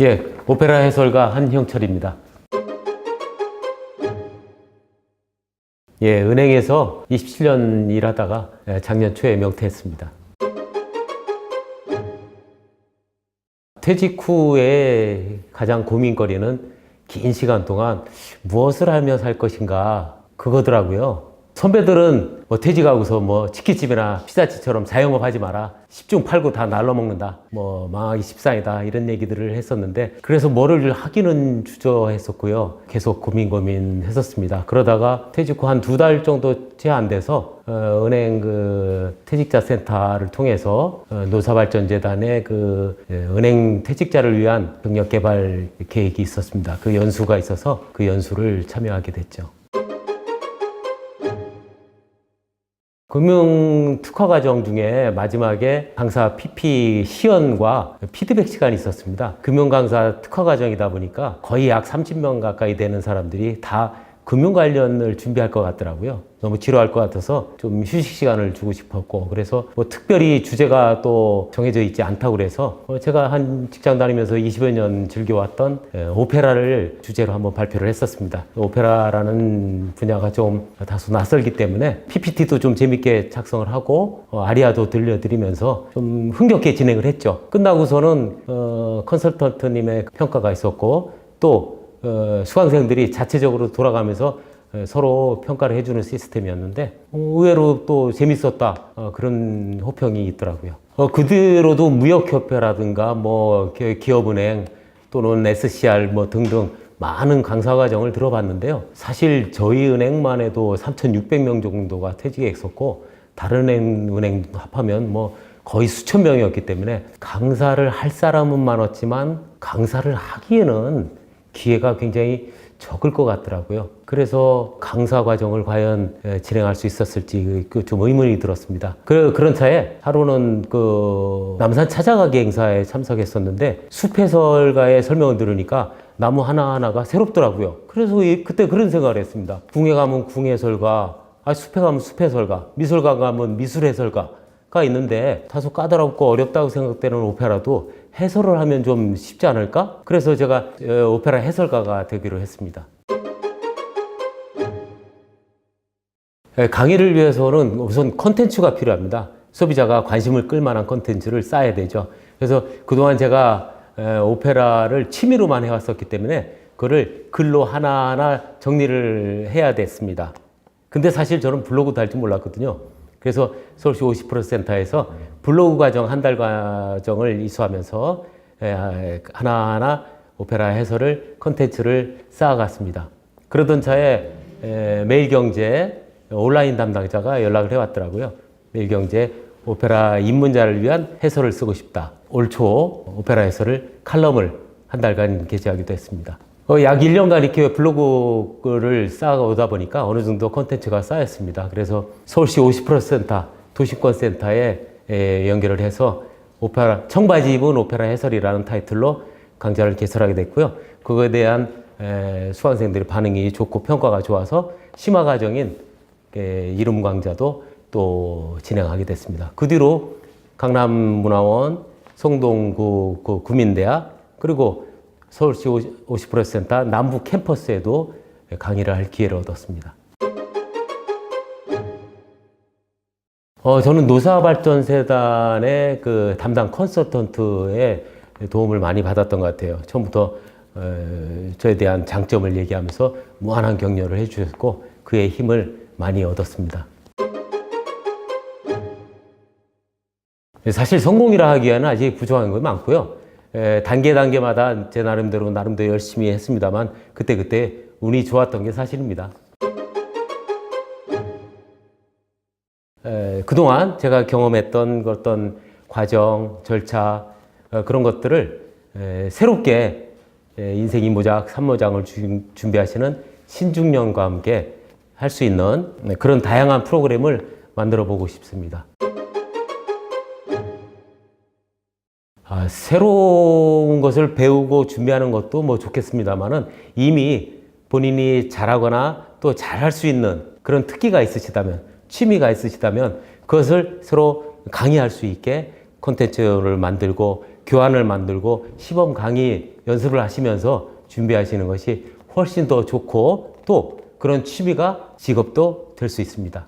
예, 오페라 해설가 한형철입니다. 예, 은행에서 27년 일하다가 예, 작년 초에 명퇴했습니다. 퇴직 후에 가장 고민거리는 긴 시간 동안 무엇을 하며 살 것인가 그거더라고요. 선배들은 뭐 퇴직하고서 뭐 치킨집이나 피자집처럼 자영업 하지 마라. 10중 8구 다 날로 먹는다. 뭐 망하기 십상이다. 이런 얘기들을 했었는데 그래서 뭐를 하기는 주저했었고요. 계속 고민 고민 했었습니다. 그러다가 퇴직 후 한 두 달 정도 채 안 돼서 어, 은행 그 퇴직자 센터를 통해서 어, 노사발전재단의 그 예, 은행 퇴직자를 위한 경력 개발 계획이 있었습니다. 그 연수가 있어서 그 연수를 참여하게 됐죠. 금융 특화 과정 중에 마지막에 강사 PP 시연과 피드백 시간이 있었습니다. 금융 강사 특화 과정이다 보니까 거의 약 30명 가까이 되는 사람들이 다 금융 관련을 준비할 것 같더라고요. 너무 지루할 것 같아서 좀 휴식 시간을 주고 싶었고 그래서 뭐 특별히 주제가 또 정해져 있지 않다고 그래서 어, 제가 한 직장 다니면서 20여 년 즐겨왔던 에, 오페라를 주제로 한번 발표를 했었습니다. 오페라라는 분야가 좀 다소 낯설기 때문에 PPT도 좀 재밌게 작성을 하고 어, 아리아도 들려드리면서 좀 흥겹게 진행을 했죠. 끝나고서는 어, 컨설턴트님의 평가가 있었고 또 어, 수강생들이 자체적으로 돌아가면서 에, 서로 평가를 해주는 시스템이었는데 어, 의외로 또 재밌었다 어, 그런 호평이 있더라고요. 어, 그 뒤로도 무역협회라든가 뭐 기- 기업은행 또는 SCR 뭐 등등 많은 강사 과정을 들어봤는데요. 사실 저희 은행만 해도 3,600명 정도가 퇴직에 있었고 다른 은행 합하면 뭐 거의 수천 명이었기 때문에 강사를 할 사람은 많았지만 강사를 하기에는 기회가 굉장히 적을 것 같더라고요. 그래서 강사 과정을 과연 에, 진행할 수 있었을지 그좀 의문이 들었습니다. 그, 그런 차에 하루는 그 남산 찾아가기 행사에 참석했었는데 숲해설가의 설명을 들으니까 나무 하나하나가 새롭더라고요. 그래서 이- 그때 그런 생각을 했습니다. 궁에 가면 궁해설가, 아, 숲에 가면 숲해설가, 미술가 가면 미술해설가 가 있는데 다소 까다롭고 어렵다고 생각되는 오페라도 해설을 하면 좀 쉽지 않을까? 그래서 제가 어, 오페라 해설가가 되기로 했습니다. 예, 강의를 위해서는 우선 컨텐츠가 필요합니다. 소비자가 관심을 끌 만한 컨텐츠를 쌓아야 되죠. 그래서 그동안 제가 에, 오페라를 취미로만 해왔었기 때문에 그거를 글로 하나하나 정리를 해야 됐습니다. 근데 사실 저는 블로그 달줄 몰랐거든요. 그래서 서울시 50% 센터에서 블로그 과정 한 달 과정을 이수하면서 에, 하나하나 오페라 해설을 컨텐츠를 쌓아갔습니다. 그러던 차에 에, 매일경제 온라인 담당자가 연락을 해왔더라고요. 매일경제 오페라 입문자를 위한 해설을 쓰고 싶다. 올 초 오페라 해설을 칼럼을 한 달간 게재하기도 했습니다. 어, 약 1년간 이렇게 블로그를 쌓아오다 보니까 어느 정도 콘텐츠가 쌓였습니다. 그래서 서울시 50% 센터, 도시권 센터에 에, 연결을 해서 오페라, 청바지 입은 오페라 해설이라는 타이틀로 강좌를 개설하게 됐고요. 그거에 대한 에, 수강생들의 반응이 좋고 평가가 좋아서 심화 과정인 에, 이름 강좌도 또 진행하게 됐습니다. 그 뒤로 강남문화원, 성동구 그 구민대학 그리고 서울시 50% 센터 남부 캠퍼스에도 강의를 할 기회를 얻었습니다. 어, 저는 노사발전재단의 그 담당 컨설턴트의 도움을 많이 받았던 것 같아요. 처음부터 어, 저에 대한 장점을 얘기하면서 무한한 격려를 해주셨고 그의 힘을 많이 얻었습니다. 사실 성공이라 하기에는 아직 부족한 거 많고요. 에, 단계 단계마다 제 나름대로 나름대로 열심히 했습니다만 그때 그때 운이 좋았던 게 사실입니다. 에, 그동안 제가 경험했던 그 어떤 과정, 절차 어, 그런 것들을 에, 새롭게 에, 인생 이모작, 삼모장을 주- 준비하시는 신중년과 함께 할 수 있는 네, 그런 다양한 프로그램을 만들어 보고 싶습니다. 아, 새로운 것을 배우고 준비하는 것도 뭐 좋겠습니다만은 이미 본인이 잘하거나 또 잘할 수 있는 그런 특기가 있으시다면 취미가 있으시다면 그것을 서로 강의할 수 있게 콘텐츠를 만들고 교환을 만들고 시범 강의 연습을 하시면서 준비하시는 것이 훨씬 더 좋고 또 그런 취미가 직업도 될 수 있습니다.